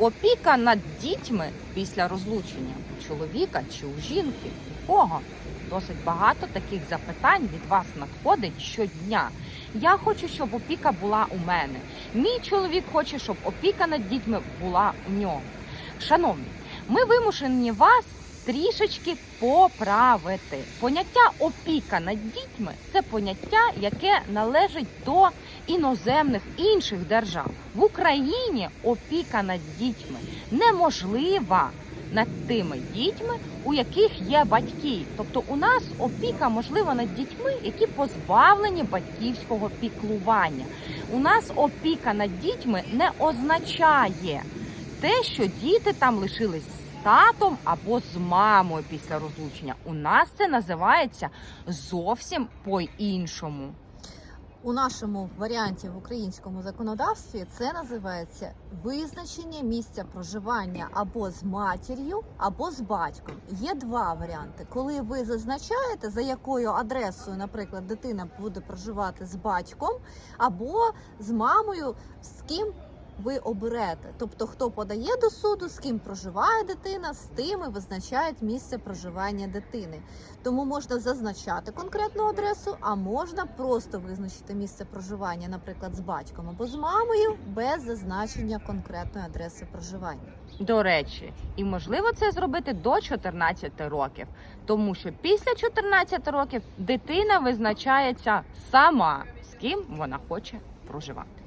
Опіка над дітьми після розлучення у чоловіка чи у жінки. У кого? Досить багато таких запитань від вас надходить щодня. Я хочу, щоб опіка була у мене. Мій чоловік хоче, щоб опіка над дітьми була у нього. Шановні, ми вимушені вас трішечки поправити. Поняття опіка над дітьми це поняття, яке належить до іноземних інших держав. В Україні опіка над дітьми неможлива над тими дітьми, у яких є батьки. Тобто у нас опіка можлива над дітьми, які позбавлені батьківського піклування. У нас опіка над дітьми не означає те, що діти там лишились татом або з мамою після розлучення. У нас це називається зовсім по-іншому. У нашому варіанті в українському законодавстві це називається визначення місця проживання або з матір'ю, або з батьком. Є два варіанти. Коли ви зазначаєте, за якою адресою, наприклад, дитина буде проживати з батьком або з мамою, з ким ви оберете. Тобто, хто подає до суду, з ким проживає дитина, з тим і визначають місце проживання дитини. Тому можна зазначати конкретну адресу, а можна просто визначити місце проживання, наприклад, з батьком або з мамою, без зазначення конкретної адреси проживання. До речі, і можливо це зробити до 14 років, тому що після 14 років дитина визначається сама, з ким вона хоче проживати.